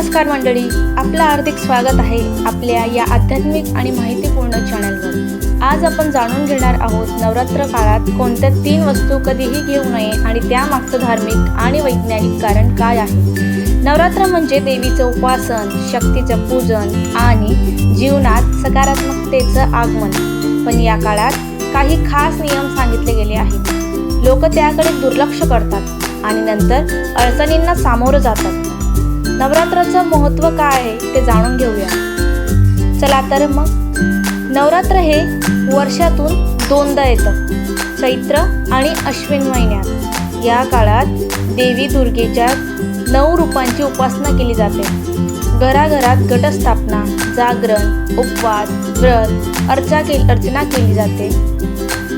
नमस्कार मंडळी आपलं हार्दिक स्वागत आहे आपल्या या आध्यात्मिक आणि माहितीपूर्ण चॅनलवर आज आपण जाणून घेणार आहोत नवरात्र काळात कोणत्या तीन वस्तू कधीही घेऊ नये आणि त्यामागचं धार्मिक आणि वैज्ञानिक कारण काय आहे? नवरात्र म्हणजे देवीचं उपासन शक्तीचं पूजन आणि जीवनात सकारात्मकतेचं आगमन. पण या काळात काही खास नियम सांगितले गेले आहेत. लोक त्याकडे दुर्लक्ष करतात आणि नंतर अडचणींना सामोरं जातात. नवरात्राचं महत्त्व काय आहे ते जाणून घेऊया. चला तर मग. नवरात्र हे वर्षातून दोनदा येतं. चैत्र आणि अश्विन महिन्यात. या काळात देवी दुर्गेच्या नऊ रूपांची उपासना केली जाते. घराघरात घटस्थापना जागरण उपवास व्रत अर्चा के अर्चना केली जाते.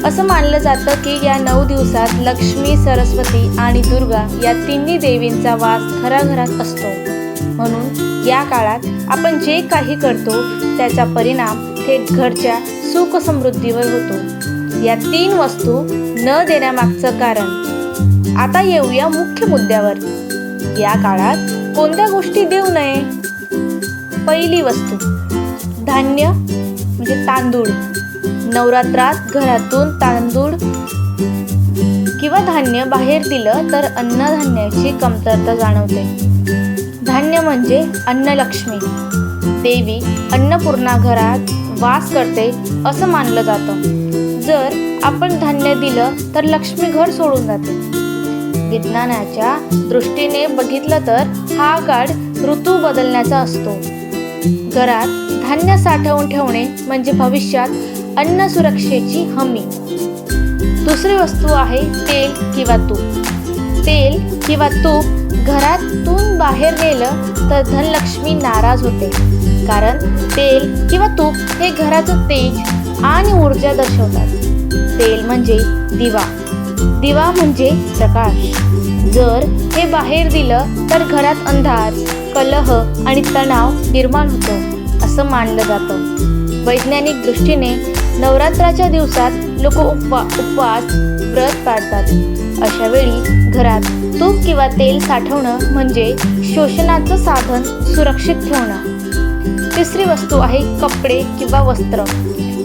असं मानलं जातं की या नऊ दिवसात लक्ष्मी सरस्वती आणि दुर्गा या तिन्ही देवींचा वास घराघरात असतो. म्हणून या काळात आपण जे काही करतो त्याचा परिणाम थेट घरच्या सुखसमृद्धीवर होतो. या तीन वस्तू न देण्यामागचं कारण. आता येऊया मुख्य मुद्द्यावर. या काळात कोणत्या गोष्टी देऊ नये? पहिली वस्तू धान्य म्हणजे तांदूळ. नवरात्रात घरातून तांदूळ किंवा धान्य बाहेर दिलं तर अन्नधान्याची कमतरता जाणवते. अन्य म्हणजे अन्नलक्ष्मी. देवी अन्नपूर्णा घरात वास करते असं मानलं जातं. जर आपण धान्य दिलं तर लक्ष्मी घर सोडून जाते. विज्ञानाच्या दृष्टीने बघितलं तर हा काळ ऋतू बदलण्याचा असतो. घरात धान्य साठवून ठेवणे म्हणजे भविष्यात अन्न सुरक्षेची हमी. दुसरी वस्तू आहे तेल किंवा तूप. तेल किंवा तूप घरातून बाहेर गेलं तर धनलक्ष्मी नाराज होते. कारण तेल किंवा तूप हे घराचं तेज आणि ऊर्जा दर्शवतात. तेल म्हणजे दिवा. दिवा म्हणजे प्रकाश. जर हे बाहेर दिलं तर घरात अंधार कलह आणि तणाव निर्माण होतो असं मानलं जातं. वैज्ञानिक दृष्टीने नवरात्राच्या दिवसात लोक उपवा उपवास व्रत पाळतात. अशा वेळी घरात तूप किंवा तेल साठवणं म्हणजे शोषणाचं साधन सुरक्षित ठेवणं. तिसरी वस्तू आहे कपडे किंवा वस्त्र.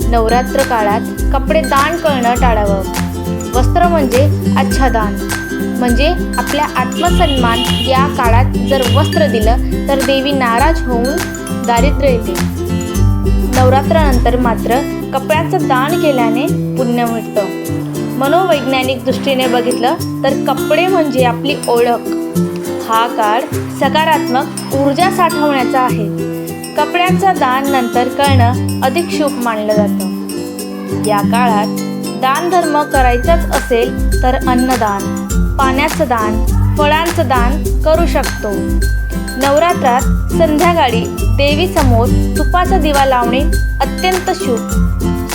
नवरात्र काळात कपडे दान करणं टाळावं. वस्त्र म्हणजे आच्छादान. म्हणजे आपल्या आत्मसन्मान या काळात जर वस्त्र दिलं तर देवी नाराज होऊन दारिद्र्य येते. नवरात्रानंतर मात्र कपड्याचं दान केल्याने पुण्य मिळतं. मनोवैज्ञानिक दृष्टीने बघितलं तर कपडे म्हणजे आपली ओळख. हा काळ सकारात्मक ऊर्जा साठवण्याचा आहे. कपड्यांचा दान नंतर करणं अधिक शुभ मानलं जातं. या काळात दान धर्म करायचाच असेल तर अन्नदान पाण्याचं दान फळांचं दान करू शकतो. नवरात्रात संध्याकाळी देवीसमोर तुपाचा दिवा लावणे अत्यंत शुभ.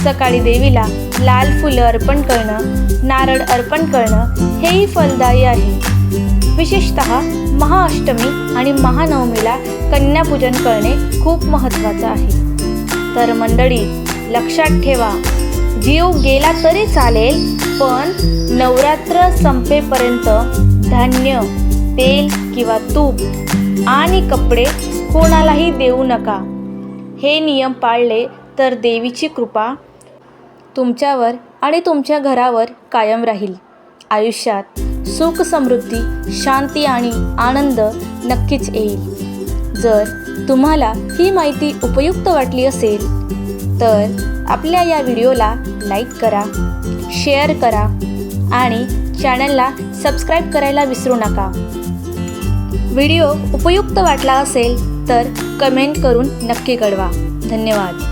सकाळी देवीला लाल फुलं अर्पण करणं नारळ अर्पण करणं हेही फलदायी आहे. विशेषत महाअष्टमी आणि महानवमीला कन्यापूजन करणे खूप महत्त्वाचं आहे. तर मंडळी लक्षात ठेवा जीव गेला तरी चालेल पण नवरात्र संपेपर्यंत धान्य तेल किंवा तूप आणि कपडे कोणालाही देऊ नका. हे नियम पाळले तर देवीची कृपा तुमच्यावर आणि तुमच्या घरावर कायम राहील. आयुष्यात सुख समृद्धी शांती आणि आनंद नक्कीच येईल. जर तुम्हाला ही माहिती उपयुक्त वाटली असेल तर आपल्या या व्हिडिओला लाईक करा शेअर करा आणि चॅनलला सबस्क्राईब करायला विसरू नका. व्हिडिओ उपयुक्त वाटला असेल तर कमेंट करून नक्की कळवा. धन्यवाद.